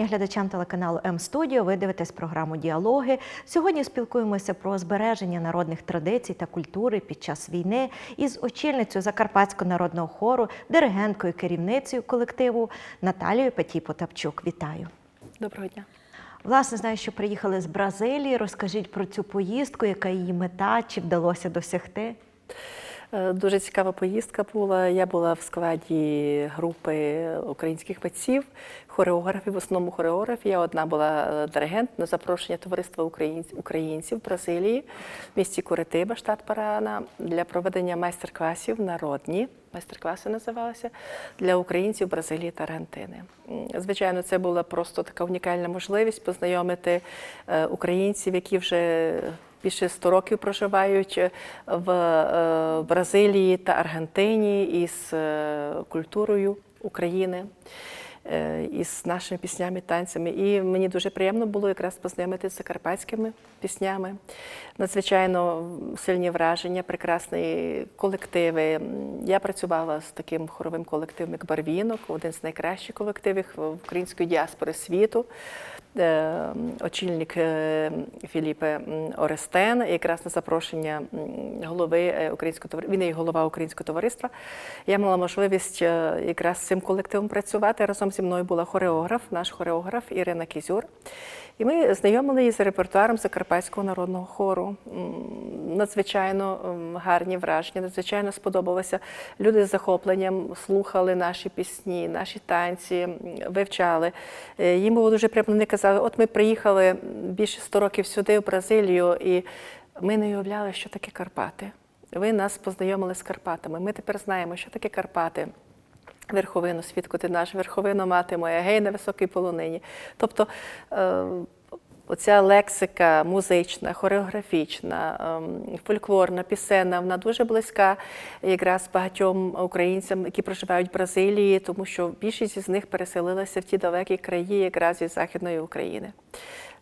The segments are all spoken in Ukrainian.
Вітання глядачам телеканалу М-студіо. Ви дивитесь програму Діалоги. Сьогодні спілкуємося про збереження народних традицій та культури під час війни із очільницею Закарпатського народного хору, диригенткою, керівницею колективу Наталією Петій Потапчук. Вітаю. Доброго дня. Власне, знаю, що приїхали з Бразилії. Розкажіть про цю поїздку, яка її мета, чи вдалося досягти? Е, Дуже цікава поїздка була. Я була в складі групи українських митців, хореографів, в основному хореографів. Я одна була е, диригент на запрошення товариства українців в Бразилії в місті Куритиба, штат Парана, для проведення майстер-класів народні. Майстер-класи називалися для українців Бразилії та Аргентини. Звичайно, це була просто така унікальна можливість познайомити е, українців, які вже більше 100 років проживають е, в е, Бразилії та Аргентині із е, культурою України. Е, Із нашими піснями, танцями. І мені дуже приємно було якраз познайомитися з закарпатськими піснями. Надзвичайно сильні враження, прекрасні колективи. Я працювала з таким хоровим колективом, як Барвінок, один з найкращих колективів української діаспори світу. Е, Очільник е, Філіпе Орестен, якраз на запрошення голови українського товариства, він є голова українського товариства. Я мала можливість якраз з цим колективом працювати. Разом зі мною була хореограф, наш хореограф Ірина Кізюр. І ми знайомили її з репертуаром Закарпатського народного хору. Надзвичайно гарні враження, надзвичайно сподобалося. Люди з захопленням слухали наші пісні, наші танці, вивчали. Е, Їм було дуже приємно. Вони казали, от ми приїхали більше 100 років сюди, в Бразилію, і ми не уявляли, що таке Карпати. Ви нас познайомили з Карпатами. Ми тепер знаємо, що таке Карпати. Верховину, свідку ти наш, верховину мати моя, гей на високій полонині. Тобто е, оця лексика музична, хореографічна, ем, фольклорна, пісенна, вона дуже близька якраз багатьом українцям, які проживають в Бразилії, тому що більшість із них переселилася в ті далекі краї, якраз із Західної України.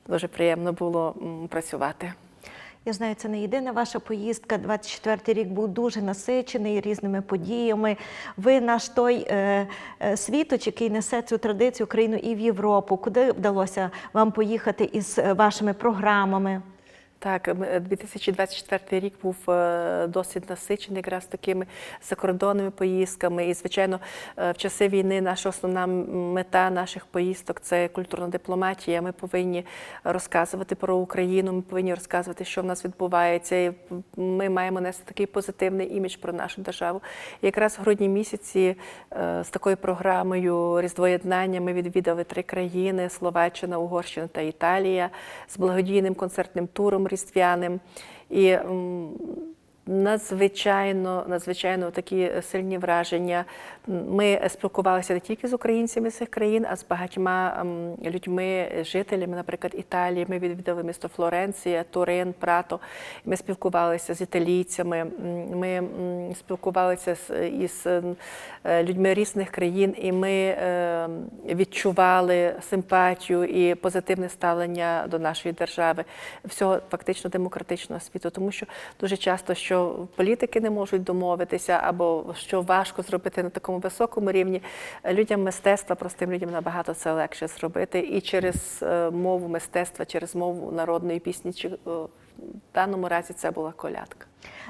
Дуже приємно було працювати. Я знаю, це не єдина ваша поїздка. 24-й рік був дуже насичений різними подіями. Ви наш той е, е, світоч, який несе цю традицію Україну і в Європу. Куди вдалося вам поїхати із е, вашими програмами? Так, м, 2024 рік був е, досить насичений якраз такими закордонними поїздками. І, звичайно, е, в часи війни наша основна мета наших поїздок це культурна дипломатія. Ми повинні розказувати про Україну, ми повинні розказувати, що в нас відбувається. І ми маємо нести такий позитивний імідж про нашу державу. І якраз в грудні місяці е, з такою програмою Різдвоєднання ми відвідали три країни: Словаччина, Угорщина та Італія з благодійним концертним туром різдвяним. І надзвичайно, надзвичайно такі сильні враження. Ми спілкувалися не тільки з українцями цих країн, а з багатьма людьми, жителями, наприклад, Італії. Ми відвідали місто Флоренція, Турин, Прато. Ми спілкувалися з італійцями. Ми спілкувалися із е, людьми різних країн, і ми е, відчували симпатію і позитивне ставлення до нашої держави, всього фактично демократичного світу, тому що дуже часто що політики не можуть домовитися, або що важко зробити на такому високому рівні. Людям мистецтва, простим людям набагато це легше зробити. І через е, мову мистецтва, через мову народної пісні, чи е, в даному разі це була колядка.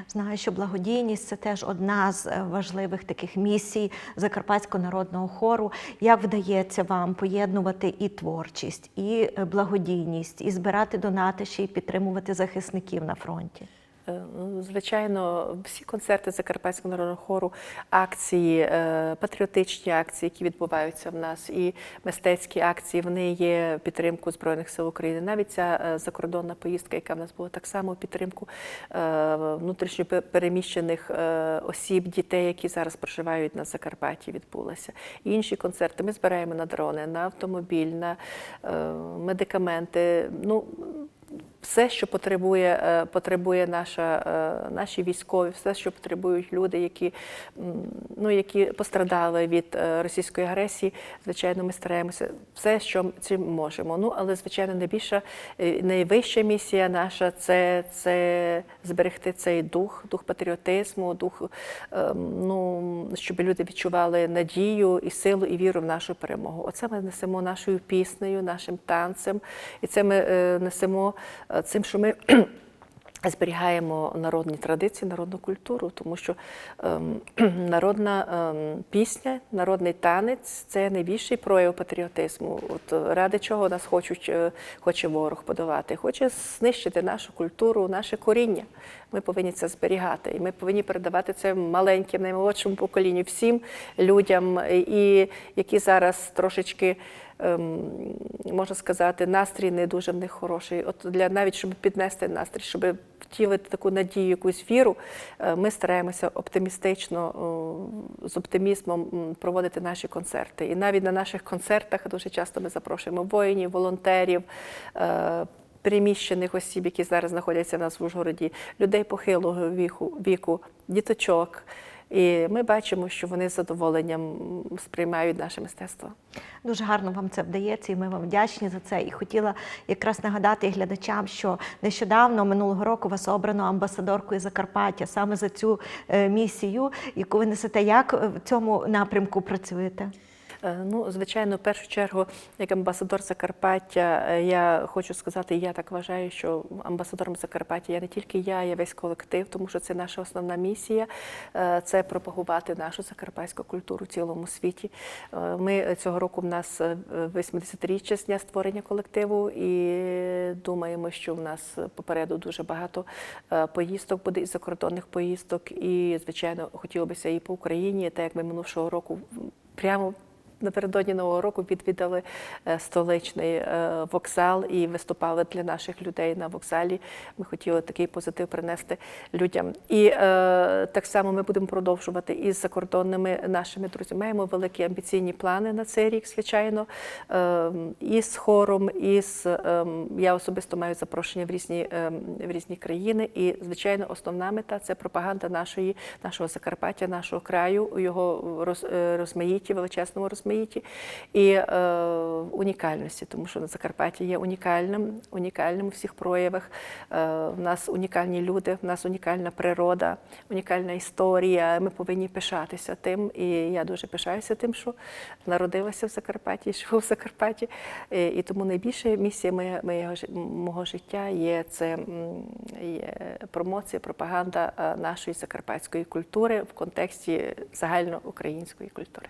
Знаю, що благодійність це теж одна з е, важливих таких місій Закарпатського народного хору. Як вдається вам поєднувати і творчість, і благодійність, і збирати донати ще й підтримувати захисників на фронті? Е, ну, Звичайно, всі концерти Закарпатського народного хору, акції, е, патріотичні акції, які відбуваються в нас, і мистецькі акції, вони є підтримкою Збройних сил України. Навіть ця е, закордонна поїздка, яка в нас була так само підтримку внутрішньо переміщених осіб, дітей, які зараз проживають на Закарпатті, відбулася. І інші концерти ми збираємо на дрони, на автомобіль, на медикаменти. Ну, все, що потребує, е, потребує наша, е, наші військові, все, що потребують люди, які, ну, які пострадали від е, російської агресії, звичайно, ми стараємося все, що чим можемо. Ну, але, звичайно, найбільша, найвища місія наша це, це зберегти цей дух, дух патріотизму, дух, е, ну, щоб люди відчували надію і силу, і віру в нашу перемогу. Оце ми несемо нашою піснею, нашим танцем, і це ми несемо цим, що ми. Зберігаємо народні традиції, народну культуру, тому що ем, народна ем, пісня, народний танець це найбільший прояв патріотизму. От е, ради чого нас хочуть, е, хоче ворог подавати, хоче знищити нашу культуру, наше коріння. Ми повинні це зберігати, і ми повинні передавати це маленьким, наймолодшому поколінню, всім людям, і які зараз трошечки можна сказати, настрій не дуже в них хороший. От для навіть щоб піднести настрій, щоб втілити таку надію, якусь віру, е, ми стараємося оптимістично, з оптимізмом проводити наші концерти. І навіть на наших концертах дуже часто ми запрошуємо воїнів, волонтерів. е, Переміщених осіб, які зараз знаходяться в нас в Ужгороді, людей похилого віку, віку діточок. І ми бачимо, що вони з задоволенням сприймають наше мистецтво. Дуже гарно вам це вдається, і ми вам вдячні за це. І хотіла якраз нагадати глядачам, що нещодавно минулого року вас обрано амбасадоркою Закарпаття саме за цю е, місію, яку ви несете. Як в цьому напрямку працюєте? Е, Ну, звичайно, в першу чергу, як амбасадор Закарпаття, е, я хочу сказати, я так вважаю, що амбасадором Закарпаття я не тільки я, я весь колектив, тому що це наша основна місія е, це пропагувати нашу закарпатську культуру в цілому світі. Ми цього року в нас е, 80-річчя з дня створення колективу, і думаємо, що в нас попереду дуже багато поїздок буде і закордонних поїздок. І, звичайно, хотілося і по Україні, так як ми минувшого року прямо напередодні нового року відвідали е, столичний е, вокзал і виступали для наших людей на вокзалі. Ми хотіли такий позитив принести людям. І е, так само ми будемо продовжувати із закордонними нашими друзями. Маємо великі амбіційні плани на цей рік, звичайно, е, і з хором, і з е, я особисто маю запрошення в різні, е, в різні країни. І, звичайно, основна мета це пропаганда нашої, нашого Закарпаття, нашого краю, його роз, розмаїтті, величезному розмаїтті і е, унікальності, тому що на Закарпатті є унікальним, унікальним у всіх проявах. Е, в нас унікальні люди, в нас унікальна природа, унікальна історія. Ми повинні пишатися тим. І я дуже пишаюся тим, що народилася в Закарпатті, живу в Закарпатті. І, і тому найбільша місія моя, моєго, мого життя є це є промоція, пропаганда е, нашої закарпатської культури в контексті загальноукраїнської культури.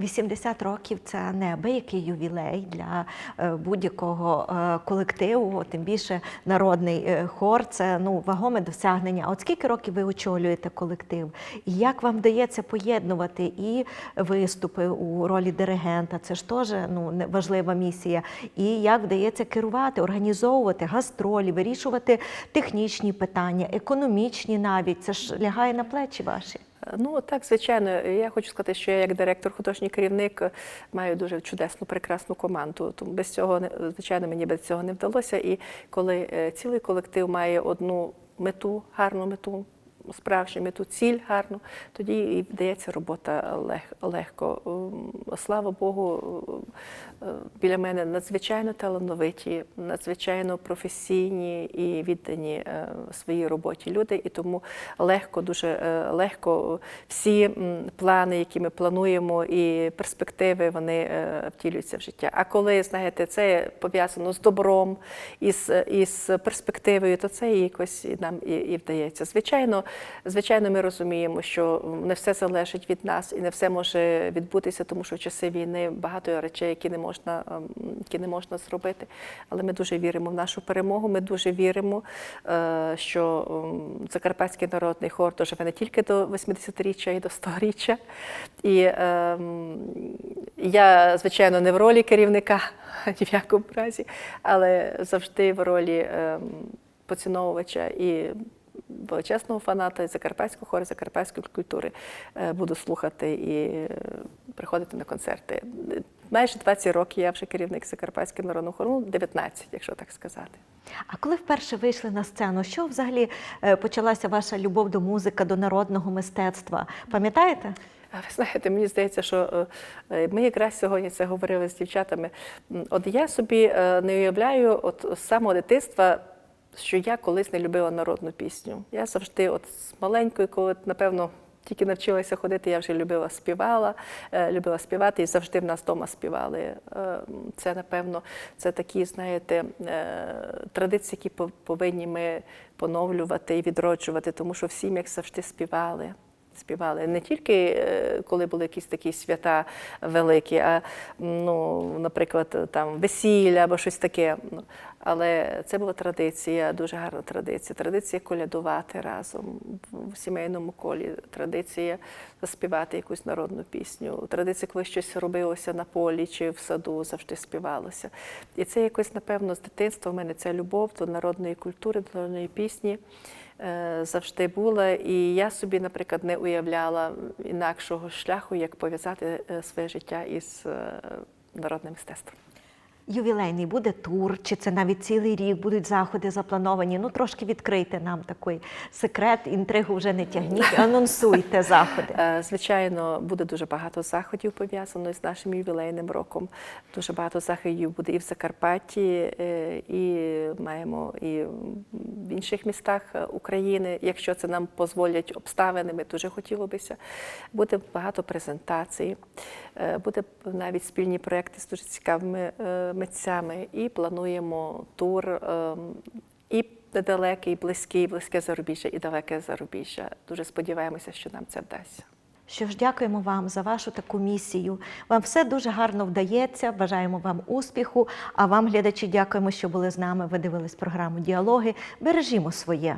80 років це неабиякий ювілей для е, будь-якого е, колективу, тим більше народний е, хор це ну вагоме досягнення. От скільки років ви очолюєте колектив? І як вам вдається поєднувати і виступи у ролі диригента? Це ж теж ну важлива місія. І як вдається керувати, організовувати гастролі, вирішувати технічні питання, економічні навіть це ж лягає на плечі ваші. Ну так, звичайно, я хочу сказати, що я як директор, художній керівник е, маю дуже чудесну, прекрасну команду. Тому без цього звичайно мені без цього не вдалося. І коли е, цілий колектив має одну мету, гарну мету. Справжню мету, ціль гарну, тоді і вдається робота лег, легко. Ем, Слава Богу, е, біля мене надзвичайно талановиті, надзвичайно професійні і віддані е, своїй роботі люди. І тому легко, дуже е, легко всі плани, які ми плануємо, і перспективи, вони втілюються в життя. А коли знаєте, це пов'язано з добром із, із перспективою, то це і якось нам і, і вдається. Звичайно, звичайно, ми розуміємо, що не все залежить від нас і не все може відбутися, тому що в часи війни багато речей, які не можна, ем, які не можна зробити. Але ми дуже віримо в нашу перемогу. Ми дуже віримо, е, що ем, Закарпатський народний хор доживе не тільки до 80-річчя, і до 100-річчя. І ем, я, звичайно, не в ролі керівника ні в якому разі, але завжди в ролі поціновувача і величезного фаната закарпатського хору, закарпатської культури е, буду слухати і е, приходити на концерти. майже 20 років я вже керівник Закарпатського народного хору, ну, 19, якщо так сказати. А коли вперше вийшли на сцену, що взагалі е, почалася ваша любов до музики, до народного мистецтва? Пам'ятаєте? Ви знаєте, мені здається, що ми якраз сьогодні це говорили з дівчатами. От я собі не уявляю, от з самого дитинства, що я колись не любила народну пісню. Я завжди, от з маленькою, коли напевно. Тільки навчилася ходити, я вже любила співала, е, любила співати і завжди в нас вдома співали. Е, Це, напевно, це такі, знаєте, е, традиції, які повинні ми поновлювати і відроджувати, тому що в сім'ях завжди співали співали не тільки е, коли були якісь такі свята великі, а ну, наприклад, там весілля або щось таке. Але це була традиція, дуже гарна традиція. Традиція колядувати разом в сімейному колі, традиція заспівати якусь народну пісню. Традиція, коли щось робилося на полі чи в саду, завжди співалося. І це якось, напевно, з дитинства в мене ця любов до народної культури, до народної пісні завжди була. І я собі, наприклад, не уявляла інакшого шляху, як пов'язати е, своє життя із е, народним мистецтвом. Ювілейний буде тур, чи це навіть цілий рік будуть заходи заплановані? Ну трошки відкрийте нам такий секрет, інтригу вже не тягніть, анонсуйте заходи. Е, Звичайно, буде дуже багато заходів пов'язано з нашим ювілейним роком. Дуже багато заходів буде і в Закарпатті, е, і маємо і в інших містах е, України. Якщо це нам дозволять обставини, ми дуже хотіло бися. Буде багато презентацій, буде навіть спільні проекти з дуже цікавими митцями. І плануємо тур. ем, І недалеке, і близьке, і близьке зарубіжжя, і далеке зарубіжжя. Дуже сподіваємося, що нам це вдасться. Що ж, дякуємо вам за вашу таку місію. Вам все дуже гарно вдається. Бажаємо вам успіху. А вам, глядачі, дякуємо, що були з нами. Ви дивились програму Діалоги. Бережімо своє.